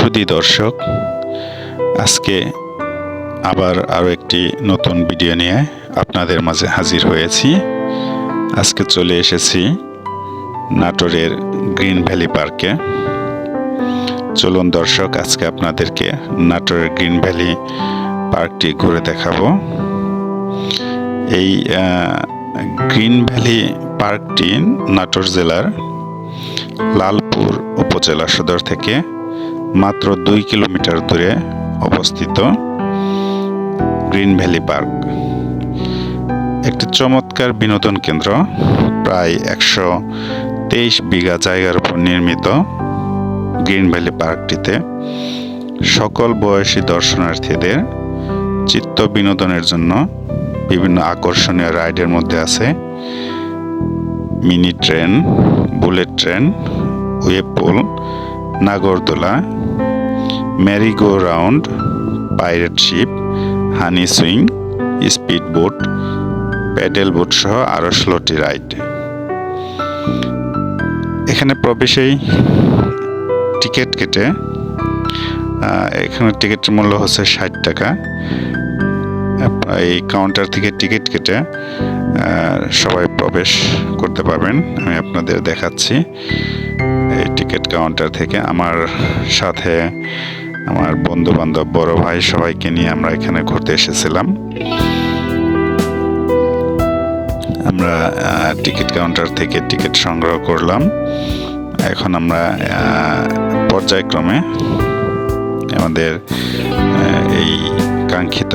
সুদী দর্শক, আজকে আবার আরও একটি নতুন ভিডিও নিয়ে আপনাদের মাঝে হাজির হয়েছি। আজকে চলে এসেছি নাটোরের গ্রিন ভ্যালি পার্কে। চলুন দর্শক, আজকে আপনাদেরকে নাটোরের গ্রিন ভ্যালি পার্কটি ঘুরে দেখাবো। এই গ্রিন ভ্যালি পার্কটি নাটোর জেলার লালপুর উপজেলা সদর থেকে মাত্র দুই কিলোমিটার দূরে অবস্থিত গ্রিন ভ্যালি পার্ক। একটি চমৎকার বিনোদন কেন্দ্র, প্রায় একশো তেইশ বিঘা জায়গার উপর নির্মিত গ্রিন ভ্যালি পার্কটিতে সকল বয়সী দর্শনার্থীদের চিত্ত বিনোদনের জন্য বিভিন্ন আকর্ষণীয় রাইডের মধ্যে আছে mini train, bullet train, wave pool নাগরদোলা merry go round pirate ship, honey swing, speed boat, paddle boat সহ আরও ষোলোটি রাইড। এখানে প্রবেশেই টিকিট কেটে এখানে টিকিটের মূল্য হচ্ছে ষাট টাকা। এই কাউন্টার থেকে টিকিট কেটে সবাই প্রবেশ করতে পারবেন। আমি আপনাদের দেখাচ্ছি। এই টিকিট কাউন্টার থেকে আমার সাথে আমার বন্ধু বান্ধব বড় ভাই সবাইকে নিয়ে আমরা এখানে ঘুরতে এসেছিলাম। আমরা টিকিট কাউন্টার থেকে টিকিট সংগ্রহ করলাম। এখন আমরা পর্যায়ক্রমে আমাদের এই কাঙ্ক্ষিত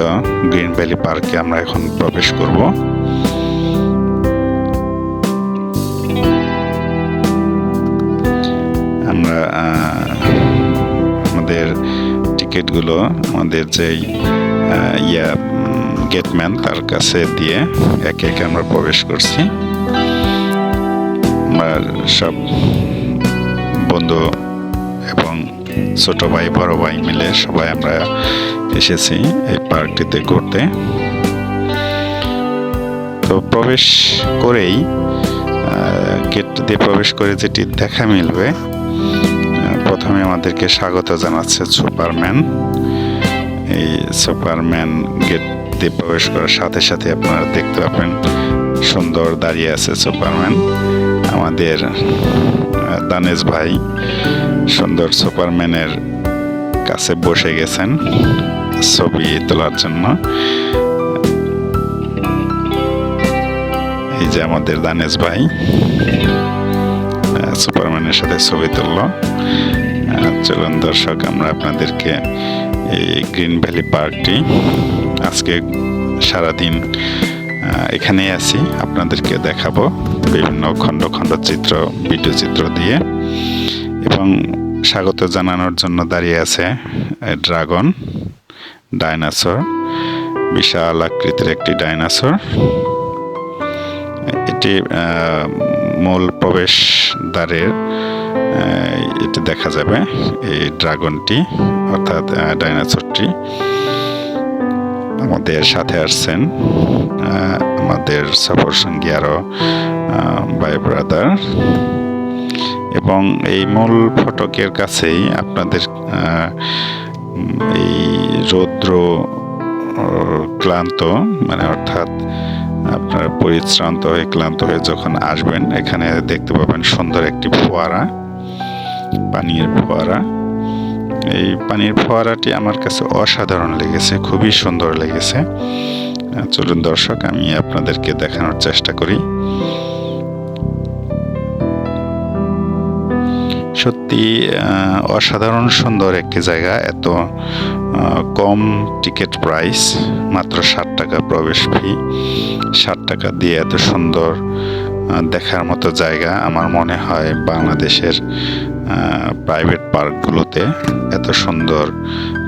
গ্রিন ভ্যালি পার্কে আমরা এখন প্রবেশ করব। আমরা আমাদের টিকিটগুলো, আমাদের যেই ইয়া গেটম্যান তার কাছে দিয়ে একে একে আমরা প্রবেশ করছি। আমরা সব বন্ধু এবং ছোট ভাই, বড় ভাই মিলে সবাই আমরা এসেছি এই পার্কটিতে ঘুরতে। তো প্রবেশ করেই গেট দিয়ে প্রবেশ করে যেটি দেখা মিলবে প্রথমে আমাদেরকে স্বাগত জানাচ্ছে সুপারম্যান। এই সুপারম্যান গেট দিয়ে প্রবেশ করার সাথে সাথে আপনারা দেখতে পাবেন সুন্দর দাঁড়িয়ে আছে সুপারম্যান। আমাদের দানেশ ভাই সুন্দর সুপারম্যানের কাছে বসে গেছেন ছবি তোলার জন্য। এই যে আমাদের দানেশ ভাই। সুপারম্যানের সাথে ছবি তুললো। চলুন দর্শক, আমরা আপনাদেরকে এই গ্রিন ভ্যালি পার্কটি আজকে সারাদিন এখানেই আছি। আপনাদেরকে দেখাবো বিভিন্ন খণ্ড খণ্ড চিত্র, ভিডিও চিত্র দিয়ে। এবং স্বাগত জানানোর জন্য দাঁড়িয়ে আছে ড্রাগন ডাইনাসর, বিশাল আকৃতির একটি ডাইনাসর। এটি মূল প্রবেশ দ্বারের এটি দেখা যাবে, এই ড্রাগনটি, অর্থাৎ ডাইনোসরটি। আমাদের সাথে আসছেন আমাদের সফর সঙ্গী আরও ভাই ব্রাদার এবং এই মূল ফটকের কাছেই আপনাদের এই রৌদ্র ক্লান্ত মানে অর্থাৎ আপনার পরিশ্রান্ত হয়ে, ক্লান্ত হয়ে যখন আসবেন, এখানে দেখতে পাবেন সুন্দর একটি ফোয়ারা, পানির ফোয়ারা। এই পানির ফোয়ারাটি আমার কাছে অসাধারণ লেগেছে, খুবই সুন্দর লেগেছে। চলুন দর্শক, আমি আপনাদেরকে দেখানোর চেষ্টা করি। সত্যি অসাধারণ সুন্দর একটি জায়গা। এত কম টিকিট প্রাইস, মাত্র ষাট টাকা প্রবেশ ফি। ষাট টাকা দিয়ে এত সুন্দর দেখার মতো জায়গা আমার মনে হয় বাংলাদেশের প্রাইভেট পার্কগুলোতে এত সুন্দর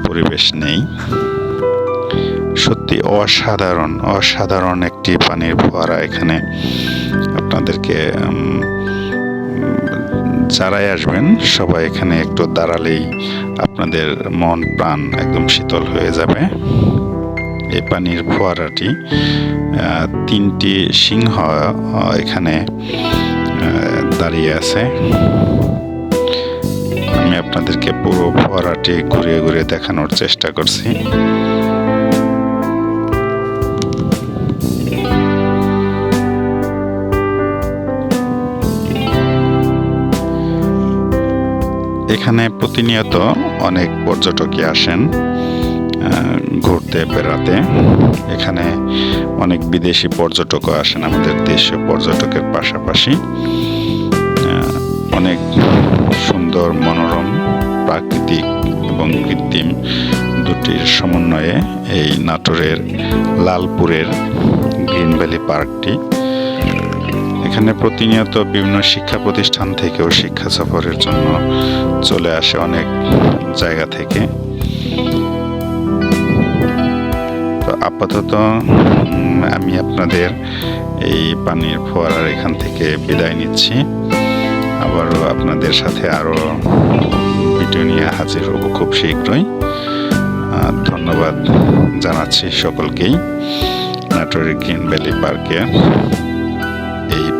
পরিবেশ নেই। সত্যি অসাধারণ অসাধারণ একটি পানির ফোয়ারা এখানে। আপনাদেরকে যারাই আসবেন, সবাই এখানে একটু দাঁড়ালেই আপনাদের মন, প্রাণ একদম শীতল হয়ে যাবে। এই পানির ফোয়ারাটি তিনটি সিংহ এখানে দাঁড়িয়ে আছে। আমি আপনাদেরকে পুরো ফোয়ারাটি ঘুরিয়ে ঘুরিয়ে দেখানোর চেষ্টা করছি। এখানে প্রতিনিয়ত অনেক পর্যটকই আসেন ঘুরতে, বেড়াতে। এখানে অনেক বিদেশি পর্যটকও আসেন আমাদের দেশীয় পর্যটকের পাশাপাশি। অনেক সুন্দর মনোরম, প্রাকৃতিক এবং কৃত্রিম দুটির সমন্বয়ে এই নাটোরের লালপুরের গ্রিন ভ্যালি পার্কটি এখানে প্রতিনিয়ত বিভিন্ন শিক্ষা প্রতিষ্ঠান থেকেও শিক্ষা সফরের জন্য চলে আসে অনেক জায়গা থেকে। তো আপাতত আমি আপনাদের এই পানির ফোয়ারার এখান থেকে বিদায় নিচ্ছি। আবারও আপনাদের সাথে আরও ভিডিও নিয়ে হাজির হব খুব শীঘ্রই। ধন্যবাদ জানাচ্ছি সকলকেই। নাটোরের গ্রিন ভ্যালি পার্কে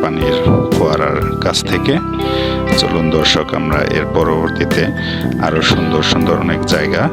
পানির ফোয়ারার কাছ থেকে। চলুন দর্শক আমরা এর পরবর্তীতে আরও সুন্দর সুন্দর অনেক জায়গা